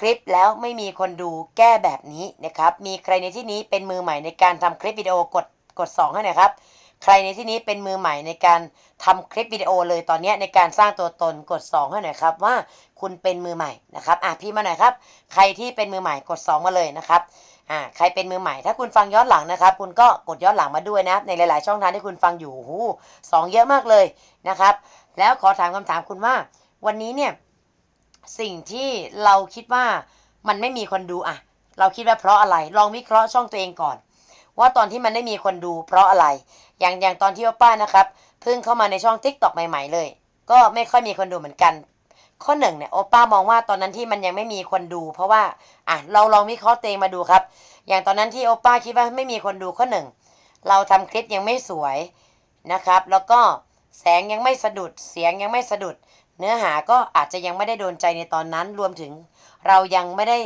คลิปแล้วไม่มีคนดูแก้แบบนี้นะครับ มีใครในที่นี้เป็นมือใหม่ในการทำคลิปวิดีโอกดกด 2 ให้หน่อยครับ ใครในที่นี้เป็นมือใหม่ในการทำคลิปวิดีโอเลยตอนนี้ในการสร้างตัวตนกด 2 ให้หน่อยครับว่าคุณเป็นมือใหม่นะครับอะพี่มาหน่อยครับ ใครที่เป็นมือใหม่กด 2 มาเลยนะครับอ่าใครเป็นมือใหม่ถ้าคุณฟังย้อนหลังนะครับ คุณก็กดย้อนหลังมาด้วยนะในหลาย ๆ ช่องทางที่คุณฟังอยู่โอ้โหสองเยอะมากเลยนะครับ แล้วขอถามคำถามคุณว่า วันนี้เนี่ย สิ่งที่เราคิดว่ามันไม่มีคนดูอะเราคิดว่าเพราะอะไร ลองวิเคราะห์ช่องตัวเองก่อน ว่าตอนที่มันไม่มีคนดูเพราะอะไร อย่างอย่างตอนที่ป้านะครับเพิ่งเข้ามาในช่อง t ิ k t o k ใหม่ ๆ เลย ก็ไม่ค่อยมีคนดูเหมือนกัน ข้อหนึ่งเนี่ยโอป้ามองว่าตอนนั้นที่มันยังไม่มีคนดู เพราะว่าอะเราลองวิเคราะห์ตัวเองมาดูครับ อย่างตอนนั้นที่โอป้าคิดว่าไม่มีคนดูข้อหนึ่งเราทำคลิปยังไม่สวยนะครับ แล้วก็แสงยังไม่สะดุดเสียงยังไม่สะดุด เนื้อหาก็อาจจะยังไม่ได้โดนใจในตอนนั้น รวมถึงเรายังไม่ได้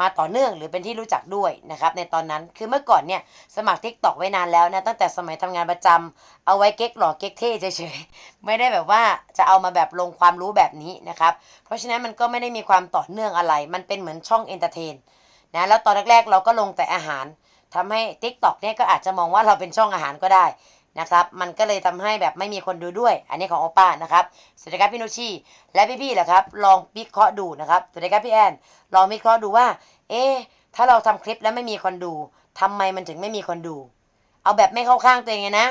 มาต่อเนื่องหรือเป็นที่รู้จักด้วยนะครับในตอนนั้นคือเมื่อก่อนเนี่ยสมัครทิกตอกไว้นานแล้วนะตั้งแต่สมัยทำงานประจำเอาไว้เก๊กหล่อเก๊กเท่เฉยๆไม่ได้แบบว่าจะเอามาแบบลงความรู้แบบนี้นะครับเพราะฉะนั้นมันก็ไม่ได้มีความต่อเนื่องอะไร มันเป็นเหมือนช่องเอนเตอร์เทนนะแล้วตอนแรกๆเราก็ลงแต่อาหารทำให้ t ิ k t o k เนี่ยก็อาจจะมองว่าเราเป็นช่องอาหารก็ได้ นะครับ มันก็เลยทำให้แบบไม่มีคนดูด้วย อันนี้ของโอป้านะครับสวัสดีครับพี่นุชีและพี่ๆแหละครับ ลองวิเคราะห์ดูนะครับสวัสดีครับพี่แอนลองวิเคราะห์ดูว่า เอ๊ะถ้าเราทำคลิปแล้วไม่มีคนดูทำไมมันถึงไม่มีคนดู เอาแบบไม่เข้าข้างตัวเองไงนะ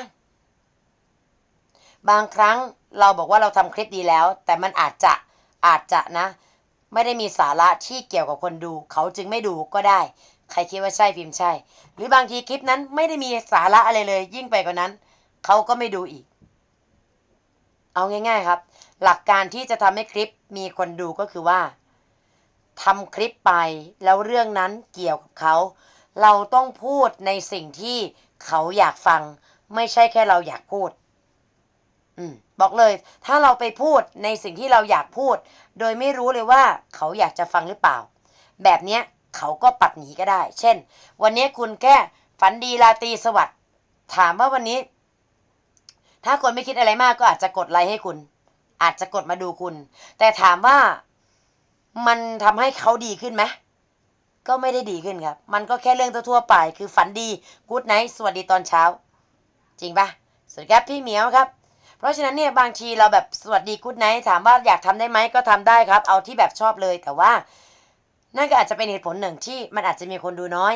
บางครั้งเราบอกว่าเราทำคลิปดีแล้ว แต่มันอาจจะอาจจะนะ ไม่ได้มีสาระที่เกี่ยวกับคนดู เขาจึงไม่ดูก็ได้ ใครคิดว่าใช่พิมพ์ใช่ หรือบางทีคลิปนั้นไม่ได้มีสาระอะไรเลย ยิ่งไปกว่านั้น เขาก็ไม่ดูอีก เอาง่าย ๆครับ หลักการที่จะทำให้คลิปมีคนดูก็คือว่าทำคลิปไปแล้วเรื่องนั้นเกี่ยวกับเขา เราต้องพูดในสิ่งที่เขาอยากฟัง ไม่ใช่แค่เราอยากพูด อืม บอกเลย ถ้าเราไปพูดในสิ่งที่เราอยากพูด โดยไม่รู้เลยว่าเขาอยากจะฟังหรือเปล่า แบบเนี้ยเขาก็ปัดหนีก็ได้ เช่น วันนี้คุณแค่ฝันดีราตรีสวัสดิ์ถามว่าวันนี้ ถ้าคนไม่คิดอะไรมากก็อาจจะกดไลค์ให้คุณ อาจจะกดมาดูคุณ แต่ถามว่ามันทำให้เขาดีขึ้นไหมก็ไม่ได้ดีขึ้นครับ มันก็แค่เรื่องทั่วๆไป คือฝันดีกู๊ดไนท์สวัสดีตอนเช้า จริงปะสวัสดีครับพี่เหมียวครับ เพราะฉะนั้นเนี่ยบางทีเราแบบสวัสดีกู๊ดไนท์ถามว่าอยากทำได้ไหมก็ทำได้ครับ เอาที่แบบชอบเลยแต่ว่า นั่นก็อาจจะเป็นเหตุผลหนึ่งที่มันอาจจะมีคนดูน้อย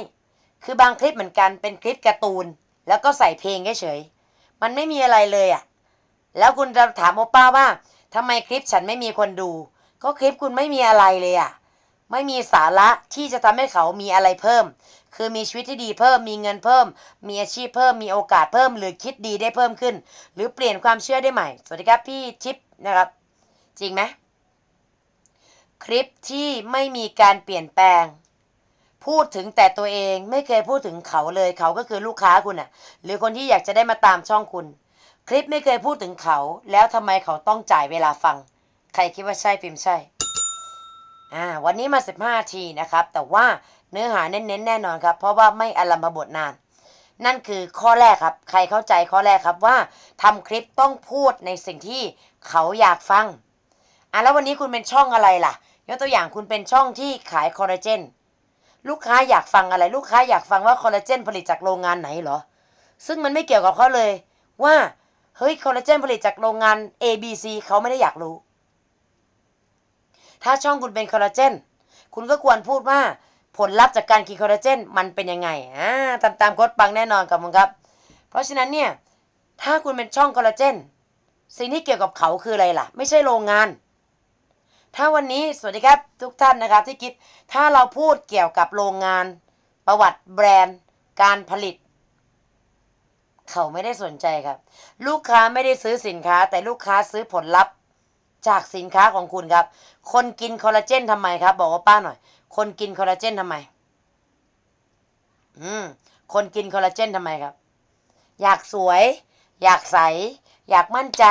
คือบางคลิปเหมือนกันเป็นคลิปการ์ตูน แล้วก็ใส่เพลงเฉยๆ มันไม่มีอะไรเลยอะ่ะ แล้วคุณจะถามโอป้าว่าทำไมคลิปฉันไม่มีคนดู ก็คลิปคุณไม่มีอะไรเลยอะ่ะ ไม่มีสาระที่จะทำให้เขามีอะไรเพิ่ม คือมีชีวิตที่ดีเพิ่ม มีเงินเพิ่ม มีอาชีพเพิ่ม มีโอกาสเพิ่ม หรือคิดดีได้เพิ่มขึ้น หรือเปลี่ยนความเชื่อได้ใหม่ สวัสดีครับพี่ชิปนะครับ จริงไหมคลิปที่ไม่มีการเปลี่ยนแปลง พูดถึงแต่ตัวเองไม่เคยพูดถึงเขาเลยเขาก็คือลูกค้าคุณอะหรือคนที่อยากจะได้มาตามช่องคุณ คลิปไม่เคยพูดถึงเขา แล้วทำไมเขาต้องจ่ายเวลาฟัง ใครคิดว่าใช่พิมพ์ใช่อ่าวันนี้มา 15 ทีนะครับ แต่ว่าเนื้อหาเน้นๆแน่นอนครับ เพราะว่าไม่อลัมพบทนาน นั่นคือข้อแรกครับ ใครเข้าใจข้อแรกครับว่าทำคลิปต้องพูดในสิ่งที่เขาอยากฟังอะแล้ววันนี้คุณเป็นช่องอะไรล่ะยกตัวอย่างคุณเป็นช่องที่ขายคอลลาเจน ลูกค้าอยากฟังอะไร ลูกค้าอยากฟังว่าคอลลาเจนผลิตจากโรงงานไหนเหรอ ซึ่งมันไม่เกี่ยวกับเขาเลย ว่าเฮ้ยคอลลาเจนผลิตจากโรงงาน A B C เขาไม่ได้อยากรู้ ถ้าช่องคุณเป็นคอลลาเจนคุณก็ควรพูดว่าผลลัพธ์จากการกินคอลลาเจนมันเป็นยังไงอ่าตามตามโค้ดปังแน่นอนกับมึงครับ เพราะฉะนั้นเนี่ยถ้าคุณเป็นช่องคอลลาเจนสิ่งที่เกี่ยวกับเขาคืออะไรล่ะ ไม่ใช่โรงงาน ถ้าวันนี้สวัสดีครับทุกท่านนะครับที่คิดถ้าเราพูดเกี่ยวกับโรงงาน ประวัติแบรนด์ การผลิต เขาไม่ได้สนใจครับ ลูกค้าไม่ได้ซื้อสินค้า แต่ลูกค้าซื้อผลลัพธ์จากสินค้าของคุณครับ คนกินคอลลาเจนทำไมครับ บอกว่าป้าหน่อย คนกินคอลลาเจนทำไม อืม คนกินคอลลาเจนทำไมครับ อยากสวย อยากใส อยากมั่นใจ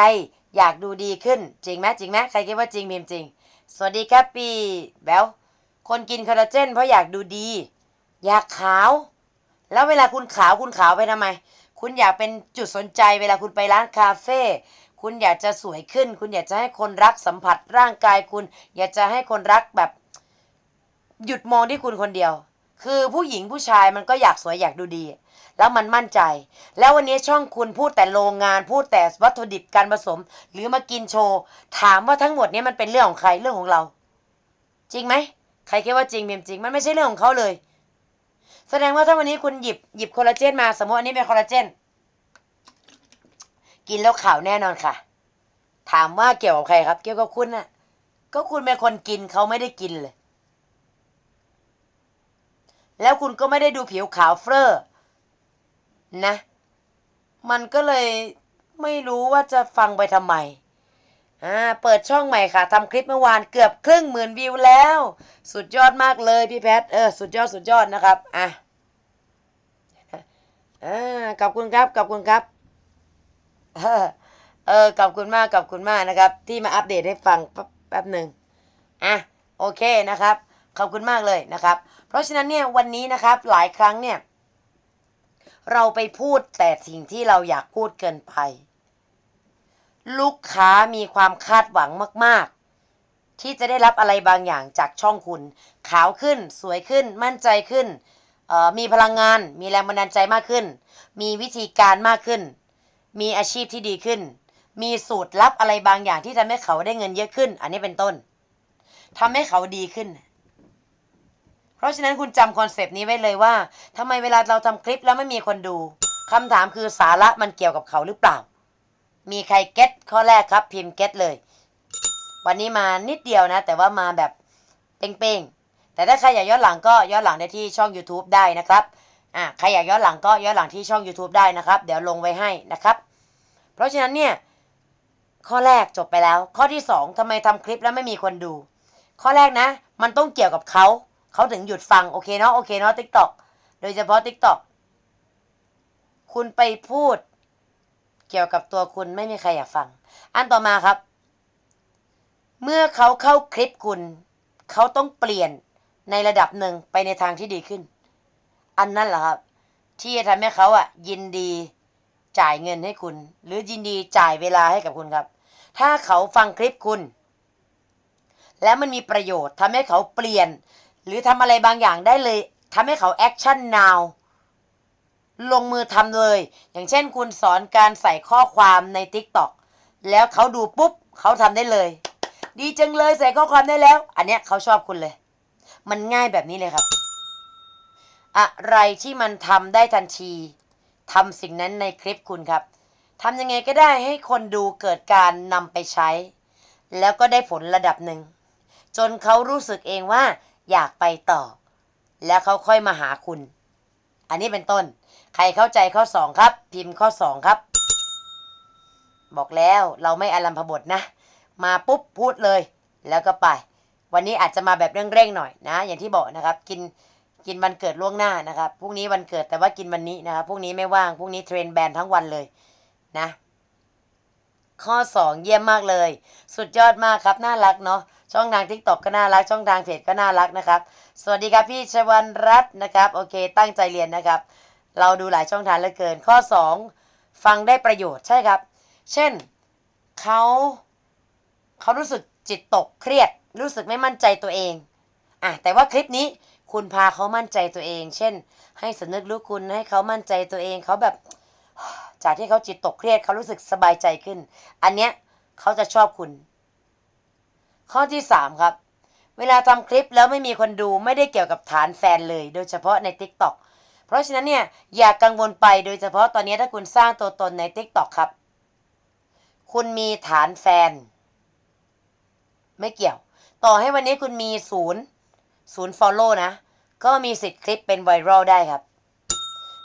อยากดูดีขึ้น จริงไหมจริงไหมใครคิดว่าจริงพิมพ์จริง สวัสดีครับปีแบลคนกินคอลลาเจนเพราะอยากดูดี อยากขาว แล้วเวลาคุณขาวคุณขาวไปทำไม คุณอยากเป็นจุดสนใจเวลาคุณไปร้านคาเฟ่คุณอยากจะสวยขึ้น คุณอยากจะให้คนรักสัมผัสร่างกายคุณ อยากจะให้คนรักแบบ หยุดมองที่คุณคนเดียว คือผู้หญิงผู้ชายมันก็อยากสวยอยากดูดี แล้วมันมั่นใจ แล้ววันนี้ช่องคุณพูดแต่โรงงาน พูดแต่วัตถุดิบการผสม หรือมากินโชว์ ถามว่าทั้งหมดนี้มันเป็นเรื่องของใครเรื่องของเรา จริงไหมใครคิดว่าจริงเมียมจริง มันไม่ใช่เรื่องของเขาเลย แสดงว่าถ้าวันนี้คุณหยิบหยิบคอลลาเจนมาสมมติอันนี้เป็นคอลลาเจนกินแล้วขาวแน่นอนค่ะ ถามว่าเกี่ยวกับใครครับ เกี่ยวกับคุณน่ะ ก็คุณเป็นคนกินเขาไม่ได้กินเลย แล้วคุณก็ไม่ได้ดูผิวขาวเฟ้อนะ มันก็เลยไม่รู้ว่าจะฟังไปทำไม อ่า เปิดช่องใหม่ค่ะทำคลิปเมื่อวานเกือบครึ่งหมื่นวิวแล้ว สุดยอดมากเลยพี่แพท เออ สุดยอดสุดยอดนะครับ อะอ่าขอบคุณครับขอบคุณครับ เออขอบคุณมากขอบคุณมากนะครับ ที่มาอัปเดตให้ฟังแป๊บหนึ่งอะโอเคนะครับ ขอบคุณมากเลยนะครับ เพราะฉะนั้นเนี่ยวันนี้นะครับหลายครั้งเนี่ยเราไปพูดแต่สิ่งที่เราอยากพูดเกินไป ลูกค้ามีความคาดหวังมาก ๆ ที่จะได้รับอะไรบางอย่างจากช่องคุณ ขาวขึ้น สวยขึ้น มั่นใจขึ้น มีพลังงาน มีแรงบันดาลใจมากขึ้น มีวิธีการมากขึ้น มีอาชีพที่ดีขึ้น มีสูตรลับอะไรบางอย่างที่ทำให้เขาได้เงินเยอะขึ้น อันนี้เป็นต้นทำให้เขาดีขึ้น ราะฉะนั้นคุณจำคอนเซปต์นี้ไว้เลยว่าทำไมเวลาเราทำคลิปแล้วไม่มีคนดูคำถามคือสาระมันเกี่ยวกับเขาหรือเปล่า มีใครเก็ตข้อแรกครับ พิมพ์เก็ตเลย วันนี้มานิดเดียวนะ แต่ว่ามาแบบเป้งๆแต่ถ้าใครอยากย้อนหลังก็ย้อนหลังได้ที่ช่อง YouTube ได้นะครับอ่าใครอยากย้อนหลังก็ย้อนหลังที่ช่อง YouTube ได้นะครับ เดี๋ยวลงไว้ให้นะครับ เพราะฉะนั้นเนี่ยข้อแรกจบไปแล้ว ข้อที่สองทำไมทำคลิปแล้วไม่มีคนดู ข้อแรกนะ มันต้องเกี่ยวกับเขา เขาถึงหยุดฟังโอเคเนาะโอเคเนาะ TikTok โดยเฉพาะ TikTok คุณไปพูด เกี่ยวกับตัวคุณไม่มีใครอยากฟัง อันต่อมาครับ เมื่อเขาเข้าคลิปคุณ เขาต้องเปลี่ยนในระดับหนึ่งไปในทางที่ดีขึ้น อันนั้นแหละครับ ที่จะทำให้เขาอะ ยินดีจ่ายเงินให้คุณ หรือยินดีจ่ายเวลาให้กับคุณครับ ถ้าเขาฟังคลิปคุณ แล้วมันมีประโยชน์ทำให้เขาเปลี่ยน หรือทำอะไรบางอย่างได้เลยทำให้เขาแอคชั่น now ลงมือทำเลย อย่างเช่นคุณสอนการใส่ข้อความใน TikTok แล้วเขาดูปุ๊บเขาทำได้เลย ดีจังเลยใส่ข้อความได้แล้ว อันเนี้ยเขาชอบคุณเลย มันง่ายแบบนี้เลยครับ อะไรที่มันทำได้ทันทีทำสิ่งนั้นในคลิปคุณครับทำยังไงก็ได้ให้คนดูเกิดการนำไปใช้ แล้วก็ได้ผลระดับหนึ่ง จนเขารู้สึกเองว่า อยากไปต่อ แล้วเขาค่อยมาหาคุณ อันนี้เป็นต้น ใครเข้าใจข้อ2ครับ พิมพ์ข้อ2ครับ บอกแล้วเราไม่อารัมพบทนะ มาปุ๊บพูดเลย แล้วก็ไป วันนี้อาจจะมาแบบเร่งๆหน่อยนะ อย่างที่บอกนะครับ กินกินวันเกิดล่วงหน้านะครับพรุ่งนี้วันเกิดแต่ว่ากินวันนี้นะครับพรุ่งนี้ไม่ว่างพรุ่งนี้เทรนแบนทั้งวันเลยนะ ข้อ 2 เยี่ยมมากเลย สุดยอดมากครับ น่ารักเนาะ ช่องทางทิกตอกก็น่ารัก ช่องทางเพจก็น่ารักนะครับ สวัสดีครับพี่ชวันรัตน์นะครับโอเค ตั้งใจเรียนนะครับ เราดูหลายช่องทางเหลือเกิน ข้อ 2 ฟังได้ประโยชน์ใช่ครับ เช่นเขาเขารู้สึกจิตตกเครียด รู้สึกไม่มั่นใจตัวเองอะแต่ว่าคลิปนี้คุณพาเขามั่นใจตัวเอง เช่น ให้สำนึกรู้คุณให้เขามั่นใจตัวเองเขาแบบ จากที่เขาจิตตกเครียดเขารู้สึกสบายใจขึ้น อันเนี้ยเขาจะชอบคุณ ข้อที่สามครับ เวลาทำคลิปแล้วไม่มีคนดูไม่ได้เกี่ยวกับฐานแฟนเลย โดยเฉพาะใน TikTok เพราะฉะนั้นเนี่ยอย่ากกังวลไปโดยเฉพาะตอนนี้ถ้าคุณสร้างตัวตนใน TikTok ครับ คุณมีฐานแฟน ไม่เกี่ยว ต่อให้วันนี้คุณมีศูนย์ศูนย์ follow นะ ก็มีสิทธิ์คลิปเป็นไวรัลได้ครับ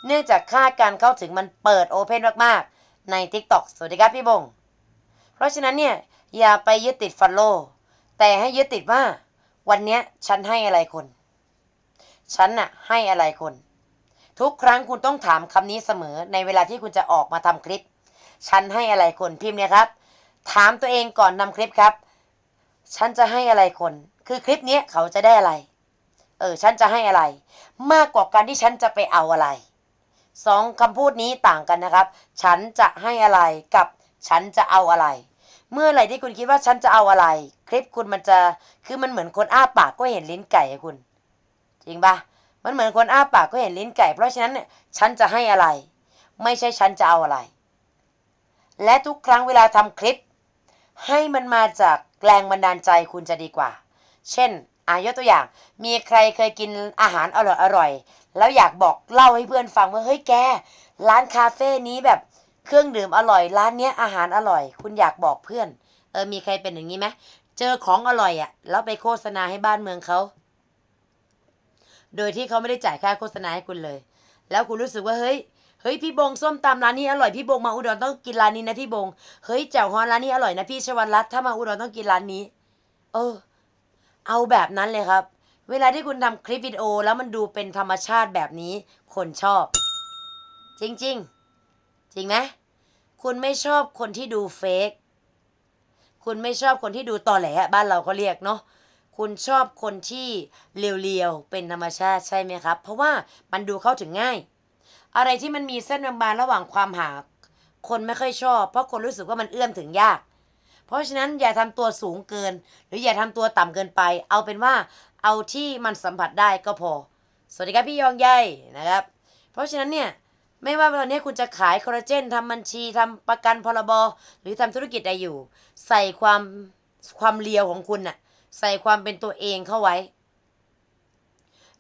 เนื่องจากค่าการเข้าถึงมันเปิดโอเพนมากๆ ใน TikTok สวัสดีครับพี่บง เพราะฉะนั้นเนี่ยอย่าไปยึดติด follow แต่ให้ยึดติดว่า วันเนี้ยฉันให้อะไรคน ฉันน่ะ ให้อะไรคน ทุกครั้งคุณต้องถามคำนี้เสมอในเวลาที่คุณจะออกมาทำคลิป ฉันให้อะไรคนพิมพ์เนี่ยครับ ถามตัวเองก่อนนำคลิปครับ ฉันจะให้อะไรคน คือคลิปนี้เขาจะได้อะไร เออ ฉันจะให้อะไร มากกว่าการที่ฉันจะไปเอาอะไรสองคำพูดนี้ต่างกันนะครับ ฉันจะให้อะไรกับฉันจะเอาอะไร เมื่อไหร่ที่คุณคิดว่าฉันจะเอาอะไร คลิปคุณมันจะคือมันเหมือนคนอ้าปากก็เห็นลิ้นไก่คุณ จริงปะมันเหมือนคนอ้าปากก็เห็นลิ้นไก่ เพราะฉะนั้นเนี่ยฉันจะให้อะไร ไม่ใช่ฉันจะเอาอะไร และทุกครั้งเวลาทำคลิป ให้มันมาจากแรงบันดาลใจคุณจะดีกว่า เช่นอายกตัวอย่าง มีใครเคยกินอาหารอร่อยอร่อย แล้วอยากบอกเล่าให้เพื่อนฟังว่าเฮ้ยแก ร้านคาเฟ่นี้แบบ เครื่องดื่มอร่อยร้านเนี้ยอาหารอร่อย คุณอยากบอกเพื่อน เออมีใครเป็นอย่างนี้ไหมเจอของอร่อยอะ่ะแล้วไปโฆษณาให้บ้านเมืองเขาโดยที่เขาไม่ได้จ่ายค่าโฆษณาให้คุณเลย แล้วคุณรู้สึกว่าเฮ้ยเฮ้ยพี่บงส้มตำร้านนี้อร่อยพี่บงมาอุดรต้องกินร้านนี้นะพี่บงเฮ้ยแจ่วฮอนร้านนี้อร่อยนะพี่ชวันรัตถ้ามาอุดรต้องกินร้านนี้ เออ เอาแบบนั้นเลยครับ เวลาที่คุณทำคลิปวิดีโอแล้วมันดูเป็นธรรมชาติแบบนี้ คนชอบ จริง ๆ จริงไหมคุณไม่ชอบคนที่ดูเฟกคุณไม่ชอบคนที่ดูตอแหลบ้านเราเขาเรียกเนาะคุณชอบคนที่เรียวๆเป็นธรรมชาติใช่ไหมครับ เพราะว่ามันดูเข้าถึงง่าย อะไรที่มันมีเส้นบางๆระหว่างความหาคนไม่ค่อยชอบ เพราะคนรู้สึกว่ามันเอื้อมถึงยาก เพราะฉะนั้นอย่าทำตัวสูงเกิน หรืออย่าทำตัวต่ำเกินไป เอาเป็นว่าเอาที่มันสัมผัสได้ก็พอ สวัสดีครับพี่ยองใหญ่นะครับ เพราะฉะนั้นเนี่ย ไม่ว่าตอนนี้คุณจะขายคอลลาเจนทำบัญชีทำประกันพรบหรือทำธุรกิจใดอยู่ ใส่ความความเลียวของคุณน่ะ ใส่ความเป็นตัวเองเข้าไว้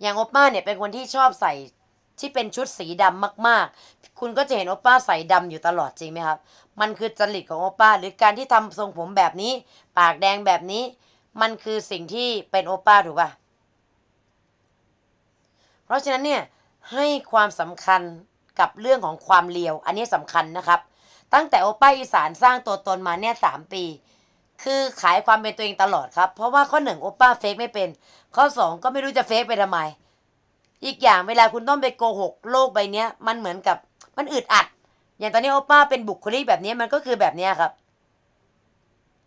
อย่างโอป้าเนี่ยเป็นคนที่ชอบใส่ที่เป็นชุดสีดำมาก ๆ คุณก็จะเห็นโอป้าใส่ดำอยู่ตลอดจริงไหมครับ มันคือจริตของโอป้า หรือการที่ทำทรงผมแบบนี้ ปากแดงแบบนี้ มันคือสิ่งที่เป็นโอป้าถูกป่ะ เพราะฉะนั้นเนี่ยให้ความสำคัญ กับเรื่องของความเลียว อันนี้สำคัญนะครับ ตั้งแต่โอป้าอีสานสร้างตัวตนมาเนี่ยสามปี คือขายความเป็นตัวเองตลอดครับ เพราะว่าข้อหนึ่งโอป้าเฟกไม่เป็น ข้อสองก็ไม่รู้จะเฟกไปทำไม อีกอย่างเวลาคุณต้องไปโกหกโลกใบเนี้ย มันเหมือนกับมันอึดอัด อย่างตอนนี้โอป้าเป็นบุคลิกแบบนี้มันก็คือแบบนี้ครับ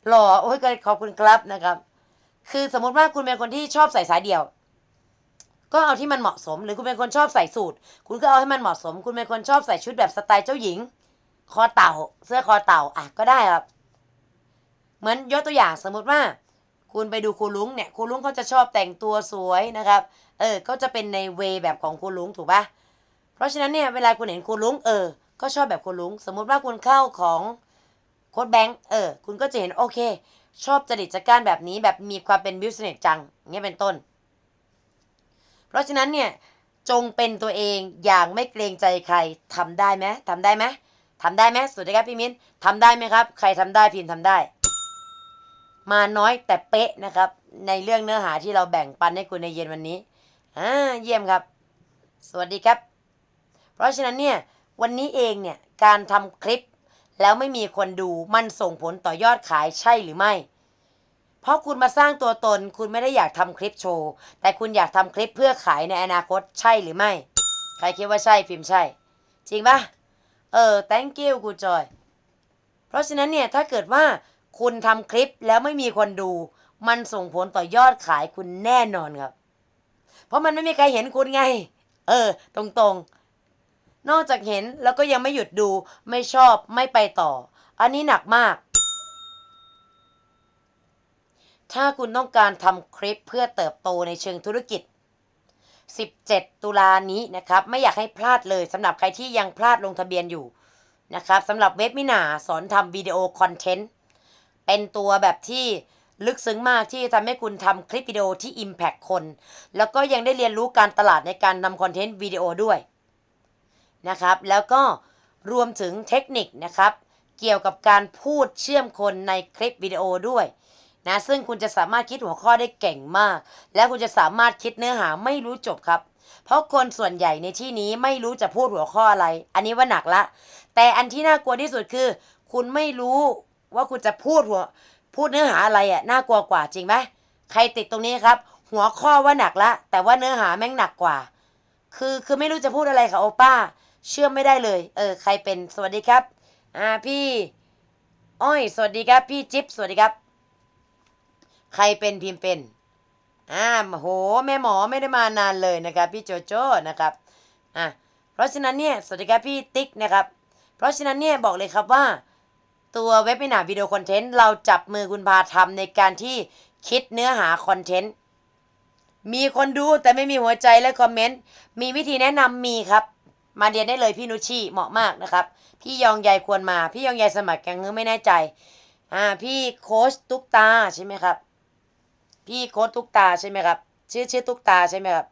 หล่อโอ้ยขอบคุณครับนะครับ คือสมมุติว่าคุณเป็นคนที่ชอบใส่สายเดี่ยว ก็เอาที่มันเหมาะสม หรือคุณเป็นคนชอบใส่สูทคุณก็เอาให้มันเหมาะสม คุณเป็นคนชอบใส่ชุดแบบสไตล์เจ้าหญิง คอเต่า เสื้อคอเต่าอะก็ได้ครับ เหมือนยกตัวอย่างสมมุติว่า คุณไปดูครูลุงเนี่ยครูลุงเขาจะชอบแต่งตัวสวยนะครับ เออก็จะเป็นในเวแบบของครูลุงถูกปะเพราะฉะนั้นเนี่ยเวลาคุณเห็นครูลุงเออ ก็ชอบแบบครูลุงสมมุติว่าคุณเข้าของโค้ดแบงค์เออ คุณก็จะเห็นโอเค ชอบจริตจัดกานแบบนี้แบบมีความเป็นบิวสเนสจังเงี้ยเป็นต้น เพราะฉะนั้นเนี่ยจงเป็นตัวเองอย่างไม่เกรงใจใครทำได้ไหมทำได้ไหมทำได้ไหมสวัสดีครับพี่มิ้นทำได้ไหมครับ ใครทำได้พิมพ์ทำได้ มาน้อยแต่เป๊ะนะครับ ในเรื่องเนื้อหาที่เราแบ่งปันให้คุณในเย็นวันนี้อ่าเยี่ยมครับ สวัสดีครับ เพราะฉะนั้นเนี่ยวันนี้เองเนี่ยการทำคลิปแล้วไม่มีคนดูมันส่งผลต่อยอดขายใช่หรือไม่ เพราะคุณมาสร้างตัวตน คุณไม่ได้อยากทำคลิปโชว์ แต่คุณอยากทำคลิปเพื่อขายในอนาคตใช่หรือไม่ ใครคิดว่าใช่พิมพ์ใช่ จริงปะเออ thank you กูจอย เพราะฉะนั้นเนี่ยถ้าเกิดว่าคุณทำคลิปแล้วไม่มีคนดู มันส่งผลต่อยอดขายคุณแน่นอนครับ เพราะมันไม่มีใครเห็นคุณไง เออ ตรงๆ นอกจากเห็นแล้วก็ยังไม่หยุดดูไม่ชอบไม่ไปต่อ อันนี้หนักมาก ถ้าคุณต้องการทำคลิปเพื่อเติบโตในเชิงธุรกิจ 17 ตุลานี้นะครับ ไม่อยากให้พลาดเลยสำหรับใครที่ยังพลาดลงทะเบียนอยู่นะครับสำหรับเว็บมินาสอนทำวิดีโอคอนเทนต์ เป็นตัวแบบที่ลึกซึ้งมากที่ทำให้คุณทำคลิปวิดีโอที่ Impact คน แล้วก็ยังได้เรียนรู้การตลาดในการทำคอนเทนต์วิดีโอด้วยนะครับ แล้วก็รวมถึงเทคนิคนะครับ เกี่ยวกับการพูดเชื่อมคนในคลิปวิดีโอด้วย นะซึ่งคุณจะสามารถคิดหัวข้อได้เก่งมาก และคุณจะสามารถคิดเนื้อหาไม่รู้จบครับ เพราะคนส่วนใหญ่ในที่นี้ไม่รู้จะพูดหัวข้ออะไร อันนี้ว่าหนักละ แต่อันที่น่ากลัวที่สุดคือ คุณไม่รู้ว่าคุณจะพูดหัวพูดเนื้อหาอะไรอะน่ากลัวกว่าจริงไหมใครติดตรงนี้ครับ หัวข้อว่าหนักละ แต่ว่าเนื้อหาแม่งหนักกว่า คือคือไม่รู้จะพูดอะไรค่ะโอป้า เชื่อไม่ได้เลย เออ ใครเป็นสวัสดีครับ อ่าพี่ อ้อย สวัสดีครับ พี่จิ๊บสวัสดีครับ ใครเป็นพิมพ์เป็นอ่าโหแม่หมอไม่ได้มานานเลยนะครับ พี่โจโจ้นะครับอะเพราะฉะนั้นเนี่ยสวัสดีครับพี่ติ๊กนะครับ เพราะฉะนั้นเนี่ยบอกเลยครับว่าตัวเว็บ i นาวิดีโอคอนเทนต์เราจับมือคุณพาทำในการที่คิดเนื้อหาคอนเทนต์มีคนดูแต่ไม่มีหัวใจและคอมเมนต์มีวิธีแนะนำมีครับ มาเรียนได้เลยพี่นุชชีเหมาะมากนะครับ พี่ยองใยควรมา พี่ยองใยสมัครแกงเงือไม่แน่ใจอ่าพี่โค้ชตุ๊กตาใช่ไหมครับ พี่โค้ชตุ๊กตาใช่ไหมครับ ชื่อชื่อตุ๊กตาใช่ไหมครับ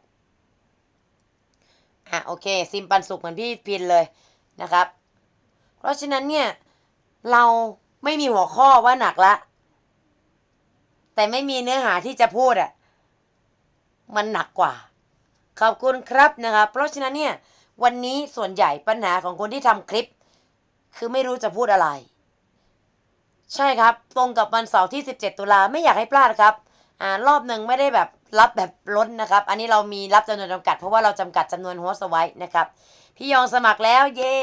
อะโอเค ซิมปันสุขเหมือนพี่พินเลยนะครับ เพราะฉะนั้นเนี่ย เราไม่มีหัวข้อว่าหนักละ แต่ไม่มีเนื้อหาที่จะพูดอะ่ะ มันหนักกว่า ขอบคุณครับนะครับ เพราะฉะนั้นเนี่ย วันนี้ส่วนใหญ่ปัญหาของคนที่ทำคลิป คือไม่รู้จะพูดอะไร ใช่ครับ ตรงกับวันเสาร์ที่ 17 ตุลาไม่อยากให้พลาดครับ อ่ารอบหนึ่งไม่ได้แบบรับแบบล้นนะครับ อันนี้เรามีรับจำนวนจำกัด เพราะว่าเราจำกัดจำนวนโฮสต์ไว้นะครับ พี่ยองสมัครแล้ว เย้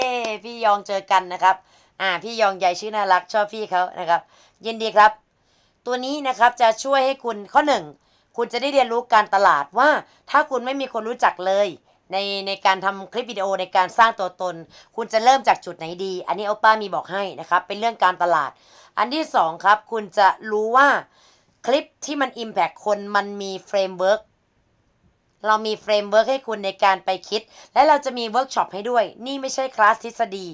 พี่ยองเจอกันนะครับ อ่า พี่ยองใหญ่ชื่อน่ารักชอบพี่เขานะครับ ยินดีครับ ตัวนี้นะครับจะช่วยให้คุณข้อหนึ่งคุณจะได้เรียนรู้การตลาดว่า ถ้าคุณไม่มีคนรู้จักเลยในในการทำคลิปวิดีโอในการสร้างตัวตน คุณจะเริ่มจากจุดไหนดี อันนี้โอป้ามีบอกให้นะครับ เป็นเรื่องการตลาด อันที่สองครับ คุณจะรู้ว่า คลิปที่มัน Impact คนมันมีเฟรมเวิร์กเรามีเฟรมเวิร์กให้คุณในการไปคิด และเราจะมีเวิร์กช็อปให้ด้วย นี่ไม่ใช่คลาสทฤษฎี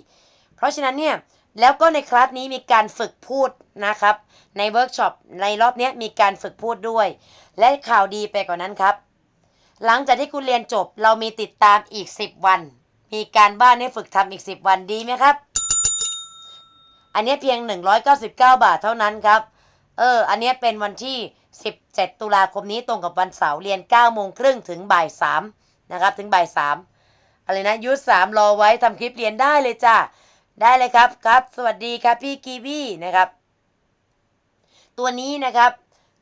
เพราะฉะนั้นเนี่ย แล้วก็ในคลาสนี้มีการฝึกพูดนะครับ ในเวิร์กช็อปในรอบเนี้ยมีการฝึกพูดด้วย และข่าวดีไปกว่านั้นครับ หลังจากที่คุณเรียนจบเรามีติดตามอีก 10 วัน มีการบ้านให้ฝึกทำอีก 10 วันดีไหมครับ อันนี้เพียง 199 บาทเท่านั้นครับ เออ อันนี้เป็นวันที่ 17 ตุลาคมนี้ตรงกับวันเสาร์เรียน9โมงครึ่งถึงบ่าย3นะครับ ถึงบ่าย3อะไรนะยุทธสามรอไว้ทำคลิปเรียนได้เลยจ้าได้เลยครับครับ สวัสดีครับพี่กีวีนะครับ ตัวนี้นะครับ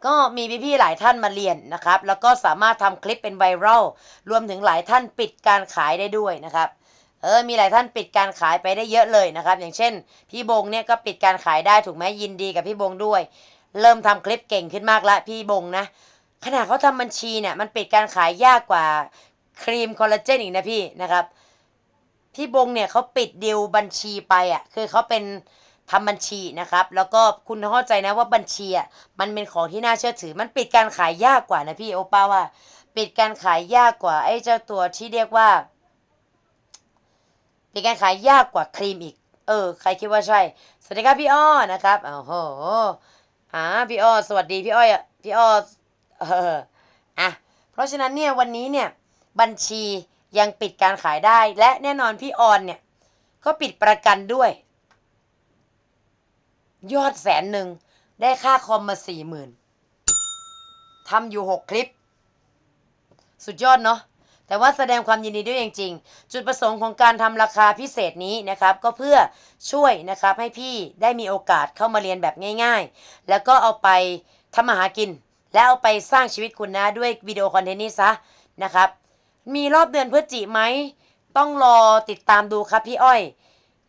ก็มีพี่ๆหลายท่านมาเรียนนะครับ แล้วก็สามารถทำคลิปเป็นไวรัลรวมถึงหลายท่านปิดการขายได้ด้วยนะครับ เออ มีหลายท่านปิดการขายไปได้เยอะเลยนะครับ อย่างเช่น พี่บงเนี่ยก็ปิดการขายได้ถูกไหมยินดีกับพี่บงด้วย เริ่มทำคลิปเก่งขึ้นมากล้วพี่บงนะขนาดเขาทำบัญชีเนี่ยมันปิดการขายยากกว่าครีมคอลลาเจนอีกนะพี่นะครับ พี่บงเนี่ยเขาปิดดีลบัญชีไปอะคือเขาเป็นทำบัญชีนะครับ แล้วก็คุณต้องเข้าใจนะว่าบัญชีอะมันเป็นของที่น่าเชื่อถือ มันปิดการขายยากกว่านะพี่โอป้าว่า ปิดการขายยากกว่าไอ้เจ้าตัวที่เรียกว่า ปิดการขายยากกว่าครีมอีก เออ ใครคิดว่าใช่ สวัสดีครับพี่อ้อนะครับโอ้โห อ่าพี่อ้อสวัสดีพี่อ้อยอะพี่อ้อเอออะเพราะฉะนั้นเนี่ยวันนี้เนี่ยบัญชียังปิดการขายได้ และแน่นอนพี่ออนเนี่ยก็ปิดประกันด้วย ยอดแสนหนึ่งได้ค่าคอมมาสี่หมื่นทำอยู่หกคลิป สุดยอดเนาะ แต่ว่าแสดงความยินดีด้วยจริงๆจุดประสงค์ของการทำราคาพิเศษนี้นะครับ ก็เพื่อช่วยนะครับให้พี่ได้มีโอกาสเข้ามาเรียนแบบง่าย ๆ แล้วก็เอาไปทำมาหากิน แล้วเอาไปสร้างชีวิตคุณนะด้วยวิดีโอคอนเทนต์นี้ซะนะครับ มีรอบเดือนพฤศจิไหมต้องรอติดตามดูครับพี่อ้อย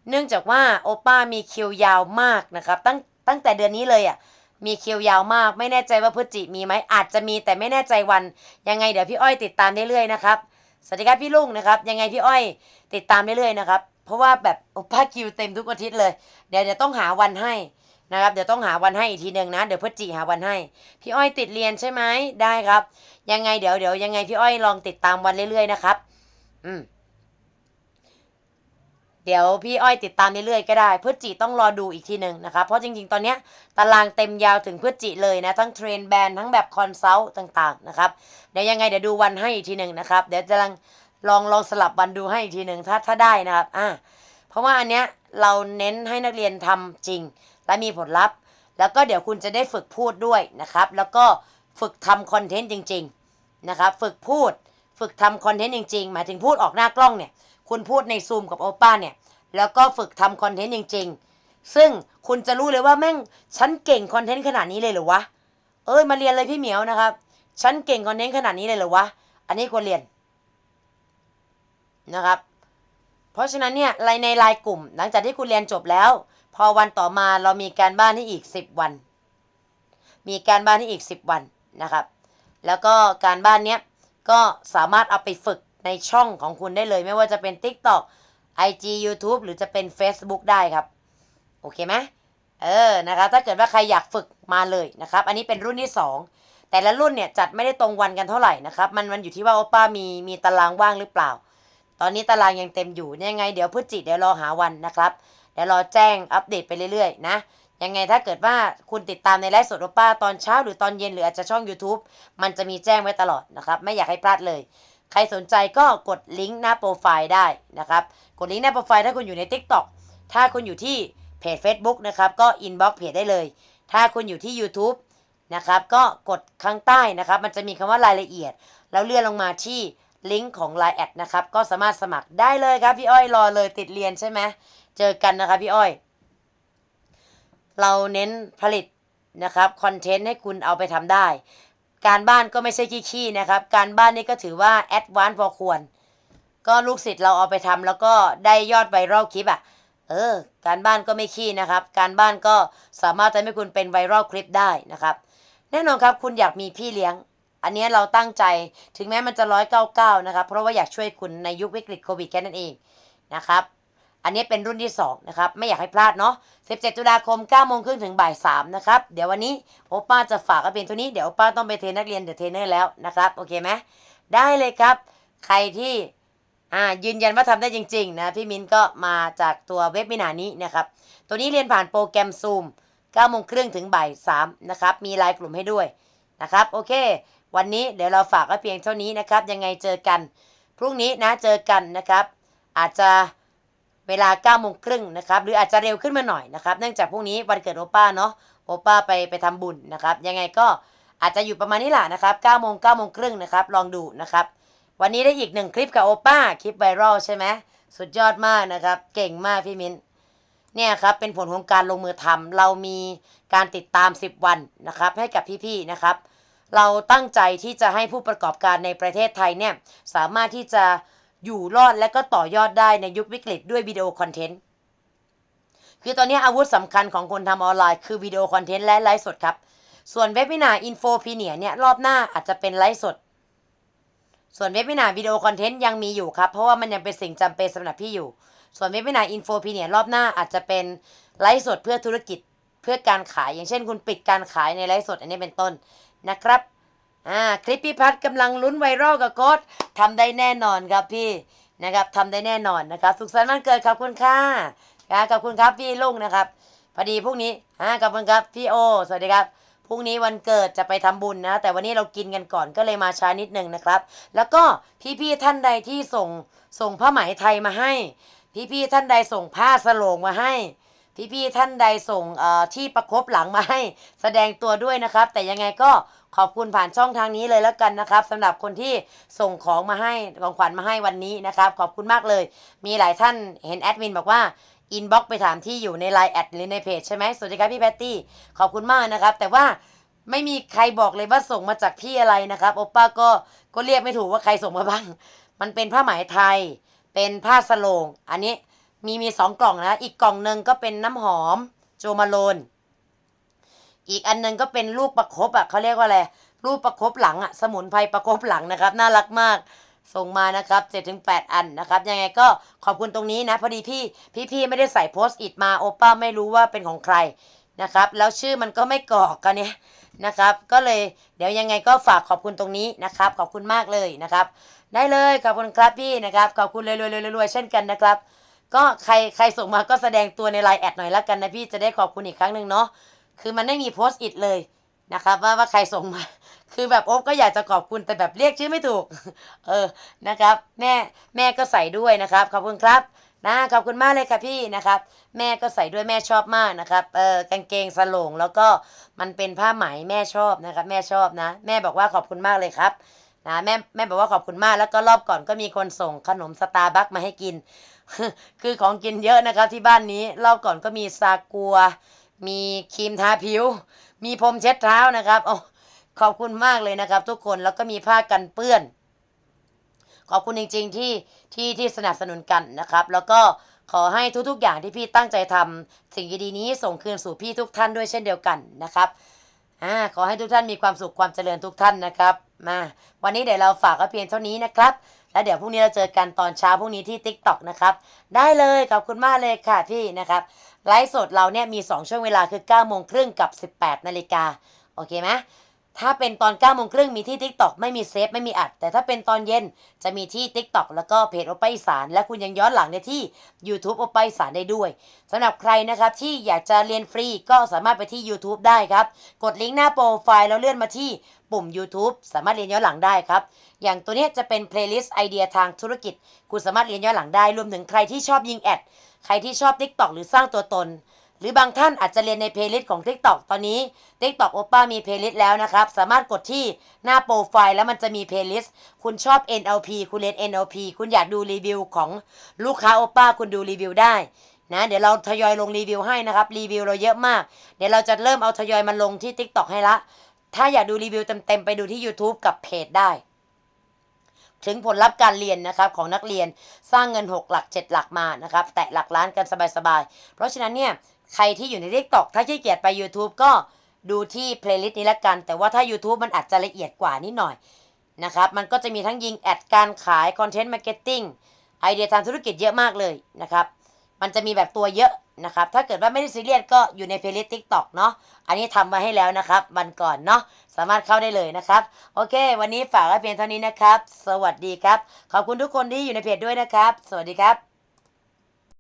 เนื่องจากว่าโอป้ามีคิวยาวมากนะครับ ตั้งตั้งแต่เดือนนี้เลยอะ มีคิวยาวมาก ไม่แน่ใจว่าพฤศจิมีไหมอาจจะมีแต่ไม่แน่ใจวัน ยังไงเดี๋ยวพี่อ้อยติดตามเรื่อยๆนะครับสวัสดีครับพี่ลุงนะครับ ยังไงพี่อ้อยติดตามเรื่อยๆนะครับ เพราะว่าแบบโอป้าคิวเต็มทุกอาทิตย์เลย เดี๋ยวเดี๋ยวต้องหาวันให้นะครับเดี๋ยวต้องหาวันให้อีกทีหนึ่งนะ เดี๋ยวพฤศจิหาวันให้ พี่อ้อยติดเรียนใช่ไหมได้ครับ ยังไงเดี๋ยวเดี๋ยวยังไงพี่อ้อยลองติดตามวันเรื่อยๆนะครับ อืม เดี๋ยวพี่อ้อยติดตามเรื่อยๆก็ได้พฤศจิต้องรอดูอีกทีหนึ่งนะครับเพราะจริงๆ ตอนเนี้ยตารางเต็มยาวถึงพฤศจิเลยนะ ทั้งเทรนแบนทั้งแบบคอนซัลท์ต่างๆนะครับ เดี๋ยวยังไงเดี๋ยวดูวันให้อีกทีหนึ่งนะครับ เดี๋ยวจะลองลองลองสลับวันดูให้อีกทีหนึ่งถ้าถ้าได้นะครับอ่าเพราะว่าอันเนี้ยเราเน้นให้นักเรียนทำจริง และมีผลลัพธ์ แล้วก็เดี๋ยวคุณจะได้ฝึกพูดด้วยนะครับ แล้วก็ฝึกทำคอนเทนต์จริง ๆ นะครับ ฝึกพูด ฝึกทำคอนเทนต์จริง ๆ หมายถึงพูดออกหน้ากล้องเนี่ย คุณพูดในซูมกับโอป้าเนี่ย แล้วก็ฝึกทำคอนเทนต์จริง ๆ ซึ่งคุณจะรู้เลยว่าแม่งฉันเก่งคอนเทนต์ขนาดนี้เลยเหรือวะ เอ้ยมาเรียนเลยพี่เหมียวนะครับ ฉันเก่งคอนเทนต์ขนาดนี้เลยเหรือวะ อันนี้ควรเรียนนะครับ เพราะฉะนั้นเนี่ยในในไลน์กลุ่ม หลังจากที่คุณเรียนจบแล้ว พอวันต่อมาเรามีการบ้านให้อีก 10 วัน มีการบ้านให้อีก 10 วันนะครับ แล้วก็การบ้านเนี้ยก็สามารถเอาไปฝึก ในช่องของคุณได้เลย ไม่ว่าจะเป็น TikTok IG YouTube หรือจะเป็น Facebook ได้ครับ โอเคไหมเออนะครับถ้าเกิดว่าใครอยากฝึกมาเลยนะครับ อันนี้เป็นรุ่นที่2แต่แต่ละรุ่นเนี่ยจัดไม่ได้ตรงวันกันเท่าไหร่นะครับ มันมันอยู่ที่ว่าโอป้ามีมีตารางว่างหรือเปล่า ตอนนี้ตารางยังเต็มอยู่ยังไง เดี๋ยวพฤศจิเดี๋ยวรอหาวันนะครับเดี๋ยวรอแจ้งอัปเดตไปเรื่อยๆนะยังไงถ้าเกิดว่าคุณติดตามในไลฟ์สดโอป้าตอนเช้าหรือตอนเย็นหรืออาจจะช่อง YouTube มันจะมีแจ้งไว้ตลอดนะครับ ไม่อยากให้พลาดเลย ใครสนใจก็กดลิงก์หน้าโปรไฟล์ได้นะครับ กดลิงก์หน้าโปรไฟล์ถ้าคุณอยู่ใน TikTok ถ้าคุณอยู่ที่เพจ Facebook นะครับ ก็อินบ็อกเพจได้เลย ถ้าคุณอยู่ที่ YouTube นะครับ ก็กดข้างใต้นะครับ มันจะมีคำว่ารายละเอียด แล้วเลื่อนลงมาที่ลิงก์ของ Line แอดนะครับ ก็สามารถสมัครได้เลยครับ พี่อ้อยรอเลยติดเรียนใช่ไหมเจอกันนะครับพี่อ้อย เราเน้นผลิตนะครับคอนเทนต์ให้คุณเอาไปทำได้ การบ้านก็ไม่ใช่ขี้ๆนะครับ การบ้านนี่ก็ถือว่าแอดวานซ์พอควร ก็ลูกศิษย์เราเอาไปทำแล้วก็ได้ยอดไวรัลคลิปอะ เออ การบ้านก็ไม่ขี้นะครับ การบ้านก็สามารถทำให้คุณเป็นไวรัลคลิปได้นะครับ แน่นอนครับคุณอยากมีพี่เลี้ยง อันนี้เราตั้งใจถึงแม้มันจะร้อยเก้าเก้านะครับ เพราะว่าอยากช่วยคุณในยุควิกฤตโควิดแค่นั้นเองนะครับ อันนี้เป็นรุ่นที่ 2 นะครับ ไม่อยากให้พลาดเนาะ 17 ตุลาคม9โมงครึ่งถึงบ่าย3นะครับ เดี๋ยววันนี้โอป้าจะฝากเอาเป็นตัวนี้ เดี๋ยวโอป้าต้องไปเทรนนักเรียนเดอะเทรนเนอร์แล้วนะครับ โอเคไหมได้เลยครับ ใครที่อ่ายืนยันว่าทำได้จริง ๆ นะ พี่มินก็มาจากตัวเว็บมินานี้นะครับ ตัวนี้เรียนผ่านโปรแกรม Zoom 9โมงครึ่งถึงบ่าย3นะครับ มีไลน์กลุ่มให้ด้วยนะครับ โอเค วันนี้เดี๋ยวเราฝากไว้เพียงเท่านี้นะครับ ยังไงเจอกัน พรุ่งนี้นะ เจอกันนะครับ อาจจะ เวลา9โมงครึ่งนะครับ หรืออาจจะเร็วขึ้นมาหน่อยนะครับ เนื่องจากพรุ่งนี้วันเกิดโอป้าเนาะ โอป้าไปไปทำบุญนะครับ ยังไงก็อาจจะอยู่ประมาณนี้แหละนะครับ9โมง9โมงครึ่งนะครับ ลองดูนะครับ วันนี้ได้อีกหนึ่งคลิปกับโอป้า คลิปไวรัลใช่ไหม สุดยอดมากนะครับ เก่งมากพี่มิ้น เนี่ยครับ เป็นผลของการลงมือทำเรามีการติดตาม 10 วันนะครับ ให้กับพี่ๆนะครับ เราตั้งใจที่จะให้ผู้ประกอบการในประเทศไทยเนี่ย สามารถที่จะ อยู่รอดและก็ต่อยอดได้ในยุควิกฤตด้วยวิดีโอคอนเทนต์คือตอนนี้อาวุธสำคัญของคนทำออนไลน์คือวิดีโอคอนเทนต์และไลฟ์สดครับ ส่วนเว็บวินาอินโฟพีเนียเนี่ยรอบหน้าอาจจะเป็นไลฟ์สด ส่วนเว็บวินาวิดีโอคอนเทนต์ยังมีอยู่ครับ เพราะว่ามันยังเป็นสิ่งจำเป็นสำหรับพี่อยู่ ส่วนเว็บวินาอินโฟพีเนียรอบหน้าอาจจะเป็นไลฟ์สดเพื่อธุรกิจเพื่อการขายอย่างเช่น คุณปิดการขายในไลฟ์สดอันนี้เป็นต้นนะครับ อ่าคลิปพี่พัดกำลังลุ้นไวรัลกับโค้ดทำได้แน่นอนครับพี่นะครับทำได้แน่นอนนะครับ สุขสันต์วันเกิดขอบคุณค่ะครับขอบคุณครับพี่ลุงนะครับ พอดีพรุ่งนี้อ่าขอบคุณครับพี่โอ สวัสดีครับพรุ่งนี้วันเกิดจะไปทำบุญนะ แต่วันนี้เรากินกันก่อนก็เลยมาช้านิดนึงนะครับ แล้วก็พี่ๆท่านใดที่ส่งส่งผ้าไหมไทยมาให้ พี่ๆท่านใดส่งผ้าสโลงมาให้ พี่ๆท่านใดส่งที่ประคบหลังมาให้แสดงตัวด้วยนะครับ แต่ยังไงก็ขอบคุณผ่านช่องทางนี้เลยแล้วกันนะครับสำหรับคนที่ส่งของมาให้ของขวัญมาให้วันนี้นะครับ ขอบคุณมากเลย มีหลายท่านเห็นแอดมินบอกว่าอินบ็อกไปถามที่อยู่ในไลน์แอดหรือในเพจใช่ไหมสวัสดีครับพี่แพตตี้ขอบคุณมากนะครับ แต่ว่าไม่มีใครบอกเลยว่าส่งมาจากพี่อะไรนะครับโอป้าก็ก็เรียกไม่ถูกว่าใครส่งมาบ้าง มันเป็นผ้าไหมไทย เป็นผ้าสโลง อันนี้ มีมีสองกล่องนะ อีกกล่องหนึ่งก็เป็นน้ำหอมโจมาโลน อีกอันหนึงก็เป็นลูกประคบอะเขาเรียกว่าอะไร ลูกประคบหลังอะ สมุนไพรประคบหลังนะครับ น่ารักมากส่งมานะครับ7จ็ถึงแอันนะครับ ยังไงก็ขอบคุณตรงนี้นะ พอดีพี่พี่พี่ไม่ได้ใส่โพสต์อิดมาโอป้าไม่รู้ว่าเป็นของใครนะครับ แล้วชื่อมันก็ไม่กรอกกันเนี่ยนะครับ ก็เลยเดี๋ยวยังไงก็ฝากขอบคุณตรงนี้นะครับ ขอบคุณมากเลยนะครับ ได้เลยขอบคุณครับพี่นะครับ ขอบคุณรวยๆๆเช่นกันนะครับ ก็ใครใครส่งมาก็แสดงตัวในไลน์แอดหน่อยละกันนะพี่จะได้ขอบคุณอีกครั้งหนึ่งเนาะคือมันไม่มีโพสต์อิดเลยนะครับว่าว่าใครส่งมา คือแบบโอ๊บก็อยากจะขอบคุณแต่แบบเรียกชื่อไม่ถูก เออนะครับ แม่แม่ก็ใส่ด้วยนะครับขอบคุณครับนะขอบคุณมากเลยค่ะพี่นะครับ แม่ก็ใส่ด้วยแม่ชอบมากนะครับเออกางเกงสโลงแล้วก็มันเป็นผ้าไหมแม่ชอบนะครับ แม่ชอบนะ แม่บอกว่าขอบคุณมากเลยครับนะแม่แม่บอกว่าขอบคุณมากแล้วก็รอบก่อนก็มีคนส่งขนมสตาร์บัคมาให้กิน คือของกินเยอะนะครับที่บ้านนี้รอบก่อนก็มีซากัว มีครีมทาผิว มีพรมเช็ดเท้านะครับโอ้ขอบคุณมากเลยนะครับ ทุกคนแล้วก็มีผ้ากันเปื้อน ขอบคุณจริง ๆที่ที่ที่สนับสนุนกันนะครับ แล้วก็ขอให้ทุกๆ อย่างที่พี่ตั้งใจทำสิ่งดีๆนี้ส่งคืนสู่พี่ทุกท่านด้วยเช่นเดียวกันนะครับอ่าขอให้ทุกท่านมีความสุขความเจริญทุกท่านนะครับ มา วันนี้เดี๋ยวเราฝากไว้เพียงเท่านี้นะครับ แล้วเดี๋ยวพรุ่งนี้เราเจอกันตอนเช้าพรุ่งนี้ที่ TikTok นะครับ ได้เลยขอบคุณมากเลยค่ะพี่นะครับ ไลฟ์สดเราเนี่ยมี 2 ช่วงเวลาคือ9โมงครึ่งกับ 18นาฬิกาโอเคไหมถ้าเป็นตอน9ก้าโมงครึ่งมีที่ TikTok ไม่มีเซฟไม่มีอัด แต่ถ้าเป็นตอนเย็นจะมีที่ TikTok แล้วก็เพจโอป้าอีสานและคุณยังย้อนหลังในที่ YouTube โอป้าอีสานได้ด้วยสำหรับใครนะครับที่อยากจะเรียนฟรีก็สามารถไปที่ YouTube ได้ครับ กดลิงก์หน้าโปรไฟล์แล้วเลื่อนมาที่ ปุ่ม YouTube สามารถเรียนย้อนหลังได้ครับ อย่างตัวนี้จะเป็นเพลย์ลิสต์ไอเดียทางธุรกิจ คุณสามารถเรียนย้อนหลังได้ รวมถึงใครที่ชอบยิงแอด ใครที่ชอบ TikTok หรือสร้างตัวตน หรือบางท่านอาจจะเรียนในเพลย์ลิสต์ของ TikTok ตอนนี้ TikTok โอป้ามีเพลย์ลิสต์แล้วนะครับ สามารถกดที่หน้าโปรไฟล์แล้วมันจะมีเพลย์ลิสต์ คุณชอบ NLP คุณเรียน NLP คุณอยากดูรีวิวของลูกค้าโอป้าคุณดูรีวิวได้นะเดี๋ยวเราทยอยลงรีวิวให้นะครับ รีวิวเราเยอะมาก เดี๋ยวเราจะเริ่มเอาทยอยมาลงที่ TikTok ให้ละ ถ้าอยากดูรีวิวเต็มๆ ไปดูที่ YouTube กับเพจได้ ถึงผลลัพธ์การเรียนนะครับของนักเรียนสร้างเงิน 6 หลัก 7 หลักมานะครับแตะหลักล้านกันสบายๆ เพราะฉะนั้นเนี่ยใครที่อยู่ใน TikTok ถ้าขี้เกียจไป YouTube ก็ดูที่เพลย์ลิสต์นี้ละกัน แต่ว่าถ้า YouTube มันอาจจะละเอียดกว่านิดหน่อยนะครับ มันก็จะมีทั้งยิงแอดการขายคอนเทนต์มาร์เก็ตติ้งไอเดียทางธุรกิจเยอะมากเลยนะครับ มันจะมีแบบตัวเยอะนะครับ ถ้าเกิดว่าไม่ได้ซีเรียสก็อยู่ในเพลย์ลิสต์ทิกตอกเนาะ อันนี้ทำมาให้แล้วนะครับวันก่อนเนาะ สามารถเข้าได้เลยนะครับ โอเค วันนี้ฝากไว้เพียงเท่านี้นะครับ สวัสดีครับ ขอบคุณทุกคนที่อยู่ในเพจด้วยนะครับ สวัสดีครับ